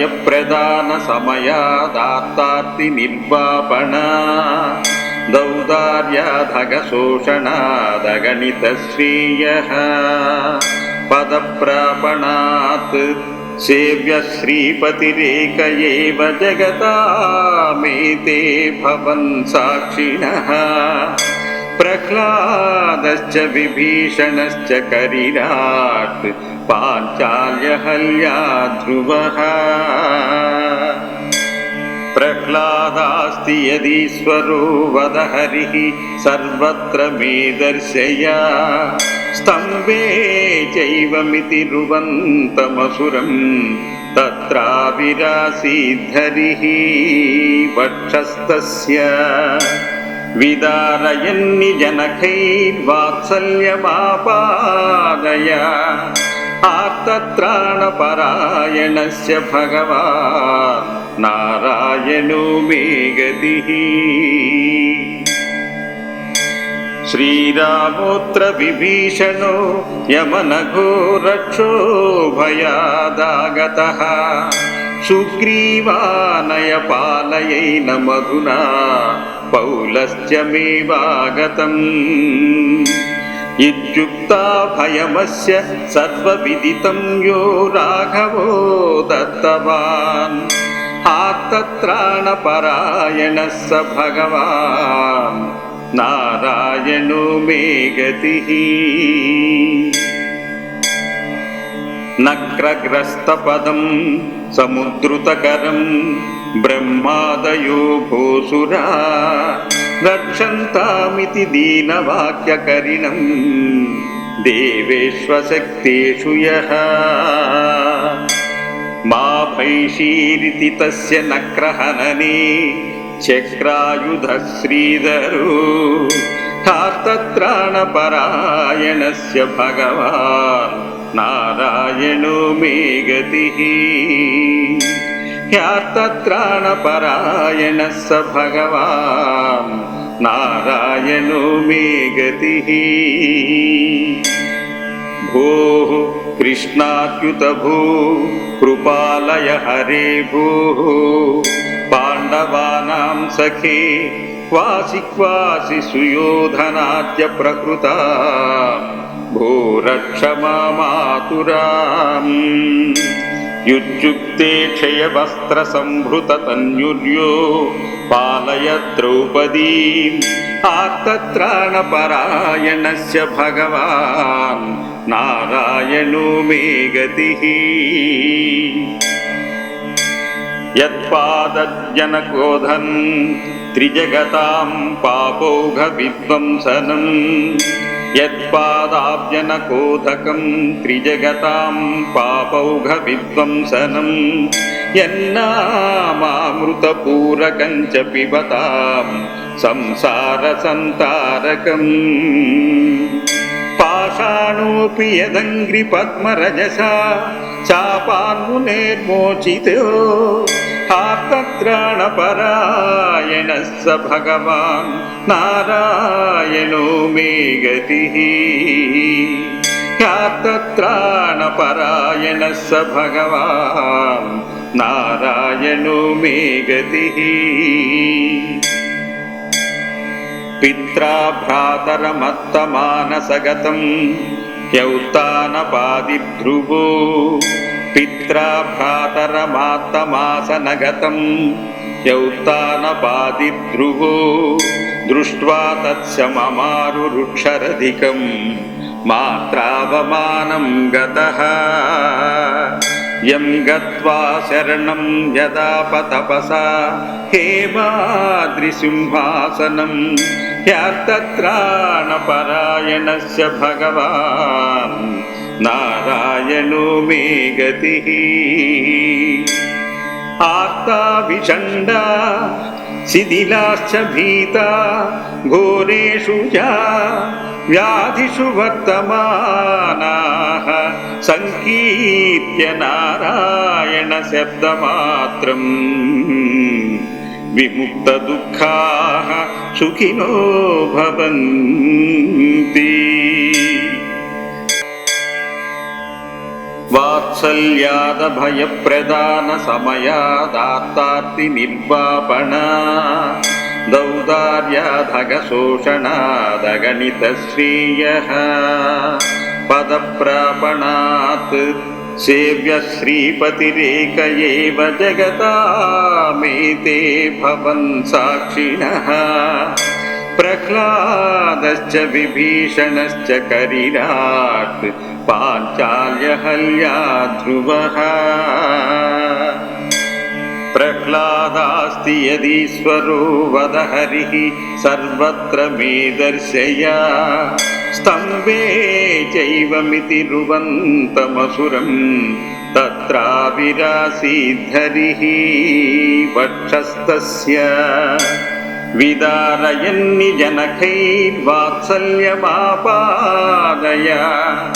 यप्रदानसमयादात्तार्तिनिर्वापणा दौर्दार्यादघशोषणादगणितश्रियः पदप्रापणात् सेव्यश्रीपतिरेक एव जगतामेते भवन् साक्षिणः प्रह्लादश्च विभीषणश्च करिराट् భవన్ సాక్షిణः ప్రహ్లాదశ్చ విభీషణశ్చ కరిరాట్ పాంచాల్యహల్యా ధ్రువः ప్రహ్లాదాస్తి యదీశ్వరో వద హరిः సర్వత్ర మే దర్శయ స్తంభే చైవమితి రువంతమసురం తత్రావిరాసీద్ధరిः వక్షస్తస్య విదారయన్ని జనకైర్వాత్సల్యమాపాదయ ఆర్తత్రాణపరాయణస్య భగవాన్ నారాయణో మే గతిः శ్రీరామోత్ర విభీషణో ఇత్యుక్తా భయమస్య సర్వవిదితం యో రాఘవో దత్తవాన్ ఆర్తత్రాణపరాయణः స భగవాన్ నారాయణో మే గతి నగ్రగ్రస్తపదం సముద్రుతకరం బ్రహ్మాదయో భూసురా రక్షంతామితి దీనవాక్యకరిణం దేవేష్వశక్తేషు యః. మా భైషీరితి తస్య నక్రహననే చక్రాయుధ శ్రీధరు హార్తత్రాణపరాయణస్య భగవాన్ నారాయణో మే గతిः. హ్యార్తత్రాణపరాయణः స భగవాన్ నారాయణో మే గతిः భోः కృష్ణాచ్యుత భూ కృపాలయ హరే భూः. పాండవానాం సఖే క్వాసి క్వాసి సుయోధనాద్య ప్రకృత. భూరక్ష మాతురాం. యుజ్యుక్తే క్షయవస్త్ర पालय द्रौपदीम् आर्तत्राणपरायणस्य भगवान् नारायणो मे गतिः। यत्पादज्जनकोधं त्रिजगतां पापौघविध्वंसनं। यत्पादाब्जनकोधकं त्रिजगतां पापौघविध्वंसनम् యత్పాదాబ్జనకోధకం త్రిజగతాం పాపౌఘ విధ్వంసనం యన్నామామృతపూరకం చ పిబతాం సంసార సంతారకం పాషాణోపి యదంగ్రి పద్మరజసా చాపాన్మునేర్మోచితో హార్తత్రాణపరాయణः స భగవాన్ నారాయణో మే గతిः. హార్తత్రాణపరాయణः స భగవాన్ నారాయణో మే గతిः పిత్రా భ్రాతరమత్తమానసగతం హ్యౌత్నపాదిధ్రువో యం గత్వా శరణం యదాపతపసా హేమాద్రిసింహాసనం హ్యార్తత్రాణపరాయణస్య భగవాన్. నారాయణో మే గతి. ఆర్తా విషण्डा శిథిలాశ్చ ఘోరేషు व्याधिषु वर्तमानाः सङ्कीर्त्य नारायणशब्दमात्रम् विमुक्तदुःखाः सुखिनो भवन्ति। वात्सल्यादभयप्रदानसमयादात्तार्तिनिर्वापणा। दौदार्याधगशोषणादगणितश्रियः पदप्रापणात् सेव्यश्रीपतिरेक एव जगतामेते भवन् साक्षिणः। प्रह्लादश्च विभीषणश्च करिराट् पाञ्चाल्यहल्या ध्रुवः। జగతామేతే భవన్ సాక్షిణः ప్రహ్లాదశ్చ విభీషణశ్చ కరిరాట్ పాంచాల్యహల్యా ధ్రువः ప్రహ్లాదాస్తి యదీశ్వరో వద హరిः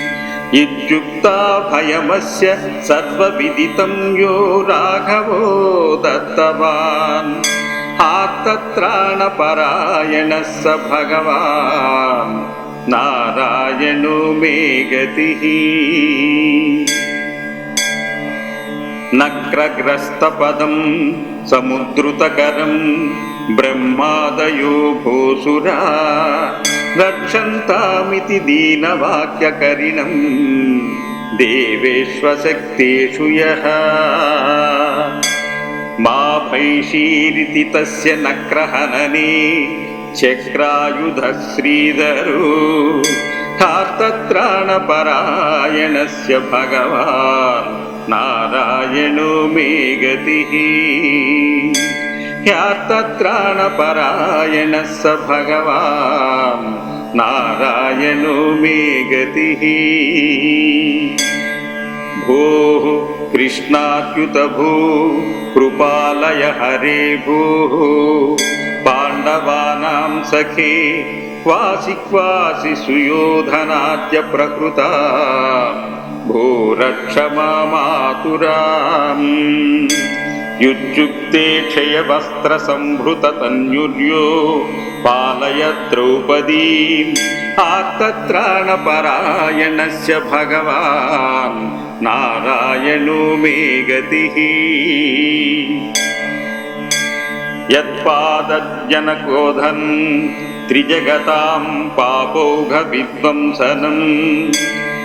మే గతిः శ్రీరామోత్ర విభీషణో యమనఘో రక్షో భయాదాగతः సుగ్రీవానయ పాలయైన మధునా పౌలశ్చమేవాగతम् ఇత్యుక్తా భయమస్య సర్వవిదితం యో రాఘవో రక్షంతామితి దీనవాక్యకరిణం. దేవేష్వశక్తేషు యః. మా భైషీరితి తస్య నక్రహననే చక్రాయుధ శ్రీధరు కార్తత్రాణపరాయణస్య భగవాన్ నారాయణో మే గతిः. హ్యార్తత్రాణపరాయణः స భగవాన్ నారాయణో మే గతిः భోः కృష్ణాచ్యుత భూ కృపాలయ హరే భూः పాండవానాం సఖే క్వాసి క్వాసి సుయోధనాద్య ప్రకృత భూరక్ష మాతురాం యుజ్జుక్తే క్షయవస్త్ర సంభృత తన్యుర్యో పాలయ ద్రౌపదీం ఆర్తత్రాణపరాయణస్య భగవాన్ నారాయణో మే గతిः యత్పాదజనకోధన్ త్రిజగతాం పాపౌఘ విధ్వంసనం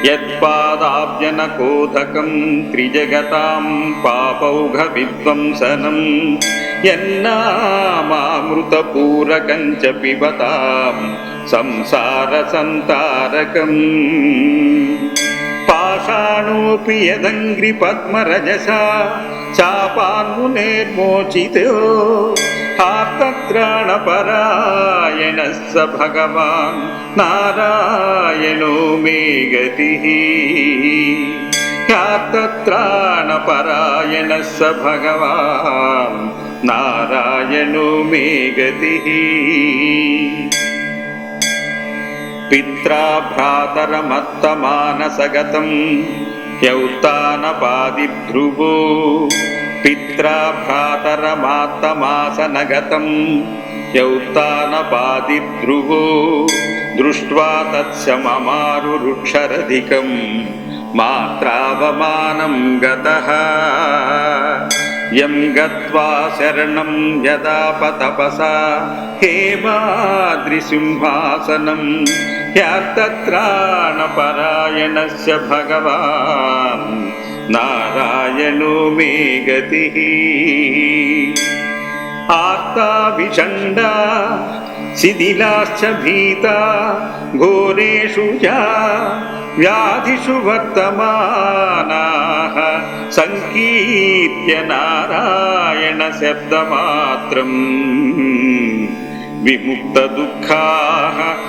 యత్పాదాబ్జనకోధకం త్రిజగతాం పాపౌఘ విధ్వంసనం ఎన్నామామృతపూరకం చ పిబతాం సంసార సంతారకం పాషాణోపి యదంగ్రి పద్మరజసా చాపాన్మునేర్మోచితో ఆర్తత్రాణపరాయణः స భగవాన్ నారాయణో మే గతిः. ఆర్తత్రాణపరాయణः స భగవాన్ నారాయణో మే గతిः. పిత్రా భ్రాతరమత్తమానసగతం హ్యౌత్నపాదిధ్రువో పిత్రా భ్రాతరమాత్తమాసనగతం హ్యౌత్నపాదిధ్రువో దృష్ట్వా తత్సమమారుక్షరధికం మాత్రావమానం గత యం గత్వా శరణం యదాపతపసా హేమాద్రిసింహాసనం హ్యార్తత్రాణపరాయణస్య భగవాన్ నారాయణో మే గతిः. ఆర్తా విషण्डा శిథిలాశ్చ భీతా ఘోరేషు చ వ్యాధిషు వర్తమానాः. సంకీర్త్య నారాయణ శబ్దమాత్రం. విముక్త దుఃఖాः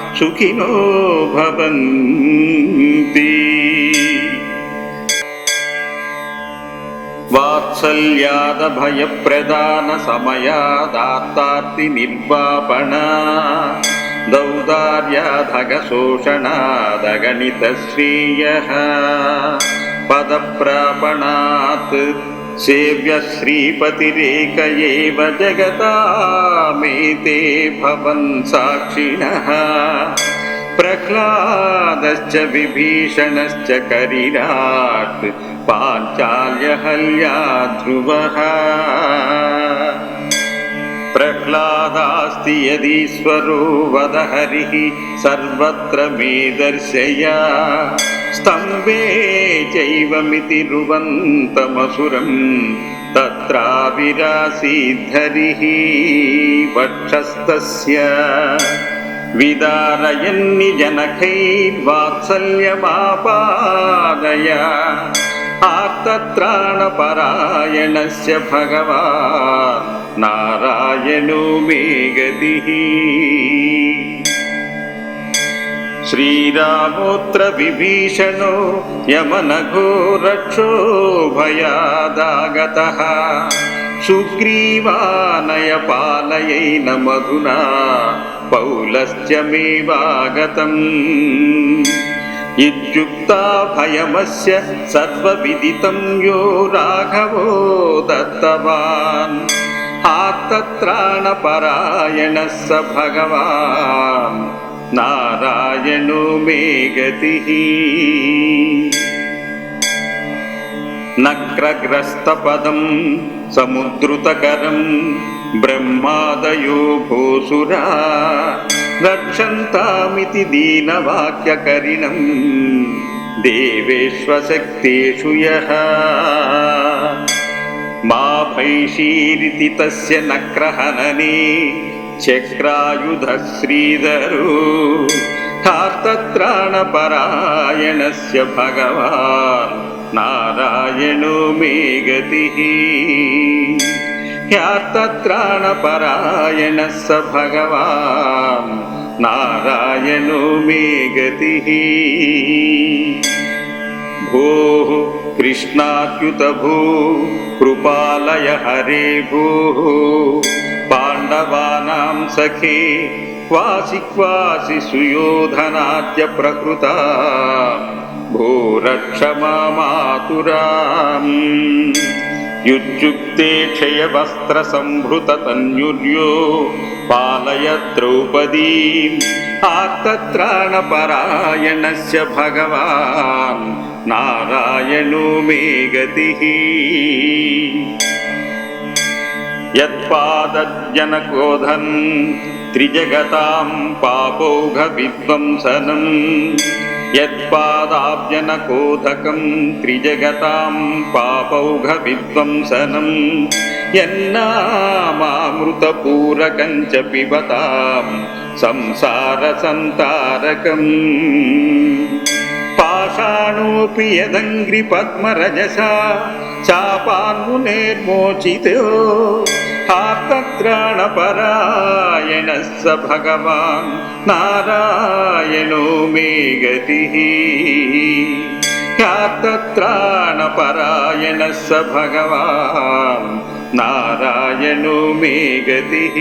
वात्सल्यादभयप्रदानसमयादात्तार्तिनिर्वापणा दौदार्याधगशोषणादगणितश्रीयः पदप्रापणात् सेव्यश्रीपतिरेक एव जगतामेते भवन् साक्षिणः। प्रह्लादश्च विभीषणश्च करिराट् జగతామేతే భవన్ సాక్షిణः ప్రహ్లాదశ్చ విభీషణశ్చ కరిరాట్ పాంచాల్యహల్యా ధ్రువः ప్రహ్లాదాస్తి యదీశ్వరో వద హరిः సర్వత్ర మే దర్శయ స్తంభే చైవమితి రువంతమసురం తత్రావిరాసీద్ధరిः వక్షస్తస్య విదారయన్ని జనకైర్వాత్సల్యమాపాదయ ఆర్తత్రాణపరాయణస్య భగవాన్ నారాయణో మే గతిः శ్రీరామోత్ర విభీషణో సర్వవిదితం యో రాఘవో దత్తవాన్ ఆర్తత్రాణపరాయణः స భగవాన్ నారాయణో మే గతి నక్రగ్రస్తపదం సముద్రుతకరం బ్రహ్మాదయో భూసురా రక్షంతామితి దీనవాక్యకరిణం దేవేష్వశక్తేషు యః. మా భైషీరితి తస్య నక్రహననే చక్రాయుధ శ్రీధరు. హార్తత్రాణపరాయణస్య భగవాన్ నారాయణో మే గతిः. ्यास्तत्राणपरायणः स भगवान् नारायणो मे गतिः। भोः कृष्णाद्युतभू कृपालय हरे भूः। पाण्डवानां सखे क्वासि क्वासि सुयोधनाद्य प्रकृता। भो रक्ष मातुराम्। యుజ్యుక్తే క్షయవస్త్ర సంభృత తన్యుర్యో పాలయ ద్రౌపదీ ఆర్తత్రాణపరాయణస్య భగవాన్ నారాయణో మే గతిः యత్పాదజనకోధన్ త్రిజగతాం పాపౌఘ విధ్వంసనం యత్పాదాబ్జనకోధకం త్రిజగతాం పాపౌఘ విధ్వంసనం యన్నామామృతపూరకం చ పిబతాం సంసార సంతారకం పాషాణోపి యదంగ్రి పద్మరజసా చాపాన్మునేర్మోచితో ఆర్తత్రాణపరాయణः స భగవాన్ నారాయణో మే గతిः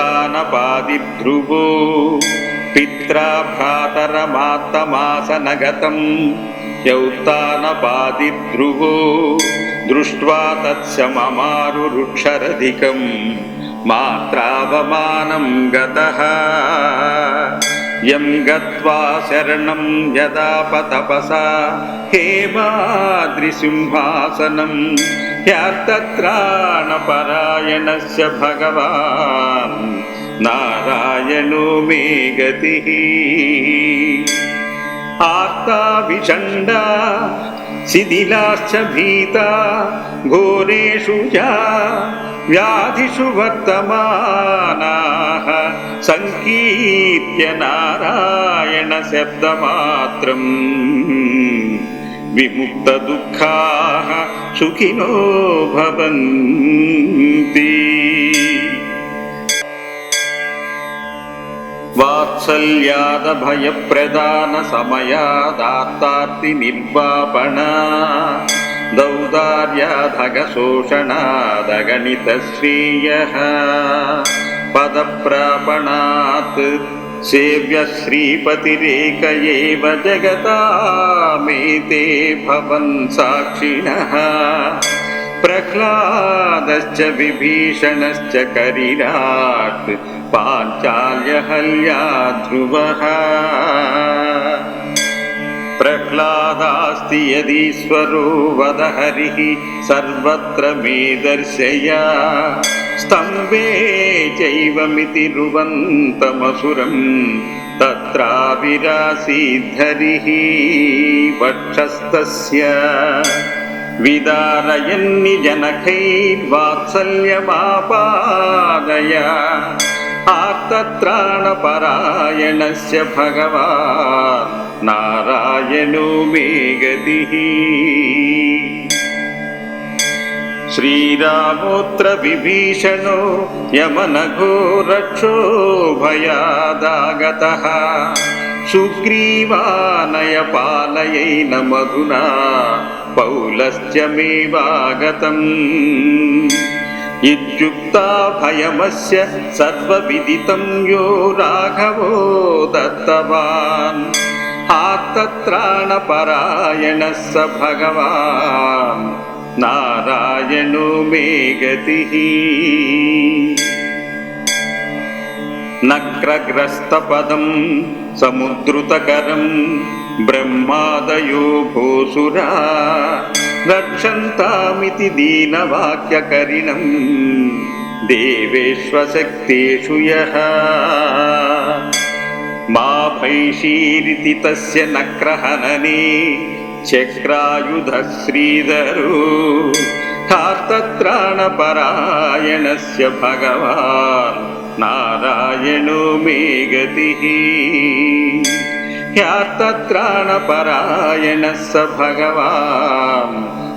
ఆర్తత్రాణపరాయణः స భగవాన్ నారాయణో మే గతిः పిత్రా భ్రాతరమత్తమానసగతం హ్యౌతానపాదిధ్రువో పిత్రా భ్రాతరమాత్తమాసనగతం హ్యౌతానపాదిధ్రువో దృష్ట్వా తత్స్య మమారురుక్షరధికం మాత్రావమానం గతः. యం గత్వా శరణం యదాపతపసా హేమాద్రిసింహాసనం హ్యార్తత్రాణపరాయణస్య భగవాన్ నారాయణో మే గతిः ఆర్తా విషण्डा శిథిలాశ్చ భీతా ఘోరేషు वात्सल्यादभयप्रदानसमयादात्तार्तिनिर्वापणा दौदार्याधगशोषणादगणितश्रेयः पदप्रापणात् सेव्यश्रीपतिरेक एव जगतामेते भवन् साक्षिणः। प्रह्लादश्च विभीषणश्च करिराट् సమయాదాత్తార్తి నిర్వాపణ దౌదార్యాధగశోషణాదగణిత శ్రేయ పదప్రాపణాత్ సేవ్య శ్రీపతిరేక ఏవ జగతామేతే భవన్ సాక్షిణः ప్రహ్లాదశ్చ విభీషణశ్చ కరిరాట్ పాంచాల్యహల్యా ధ్రువः ప్రహ్లాదాస్తి యదీశ్వరో వద హరిः సర్వత్ర మే దర్శయ స్తంభే చైవమితి రువంతమసురం తత్రావిరాసీద్ధరిः వక్షస్తస్య విదారయన్ని జనకైర్వాత్సల్యమాపాదయ ఆర్తత్రాణపరాయణస్య భగవాన్ నారాయణో మే గతిः శ్రీరామోత్ర విభీషణో యమనఘో రక్షో భయాదాగతः సుగ్రీవానయ పాలయైన మధునా పౌలశ్చమేవాగతం ఇత్యుక్తా భయమస్య సర్వవిదితం యో రాఘవో దత్తవాన్ ఆర్తత్రాణపరాయణः స భగవాన్ నారాయణో మే గతిः. నక్రగ్రస్తపదం సముద్రుతకరం బ్రహ్మాదయో భూసురా రక్షంతామితి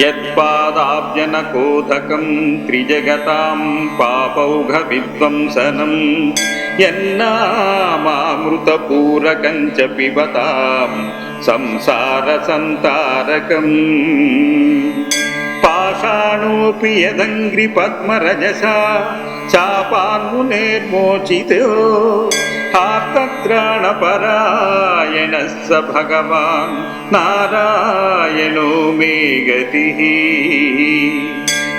క్వాసి సుయోధనాద్య ప్రకృత భూరక్ష మాతురాం యుజ్యుక్తే క్షయవస్త్ర సంభృత తన్యుర్యో పాలయ ద్రౌపదీం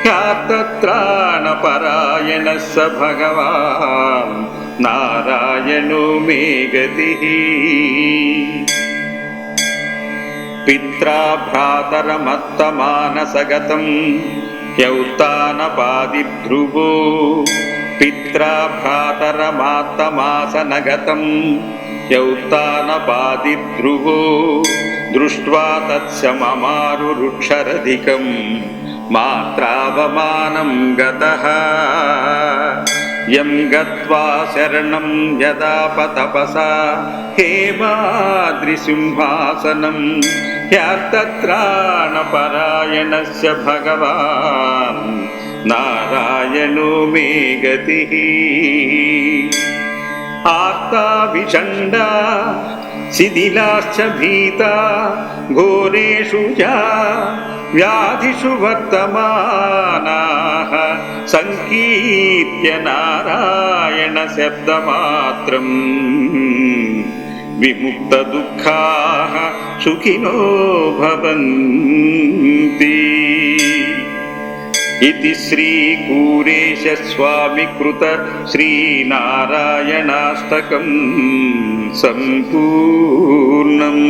ఆర్తత్రాణపరాయణస్య భగవాన్ నారాయణో మే గతిः. యత్పాదజనకోధన్ త్రిజగతాం పాపౌఘ విధ్వంసనం యత్పాదాబ్జనకోధకం త్రిజగతాం పాపౌఘ విధ్వంసనం యన్నామామృతపూరకం చ పిబతాం సంసార సంతారకం పిత్రా భ్రాతరమాత్తమాసనగతం దృష్ట్వా తత్సమమారుక్షరధికం మాత్రావమానం గత యం గత్వా శరణం యదాపతపసా హేమాద్రిసింహాసనం హ్యార్తత్రాణపరాయణస్య భగవాన్ నారాయణో మే గతిः ఆర్తా విషण्डा శిథిలాశ్చ భీతా ఘోరేషు చ వ్యాధిషు వర్తమానాः సంకీర్త్య నారాయణ శబ్దమాత్రం విముక్త దుఃఖాः సుఖినో భవంతి इति श्रीकूरेशस्वामिकृत श्रीनारायणाष्टकम् सम्पूर्णम्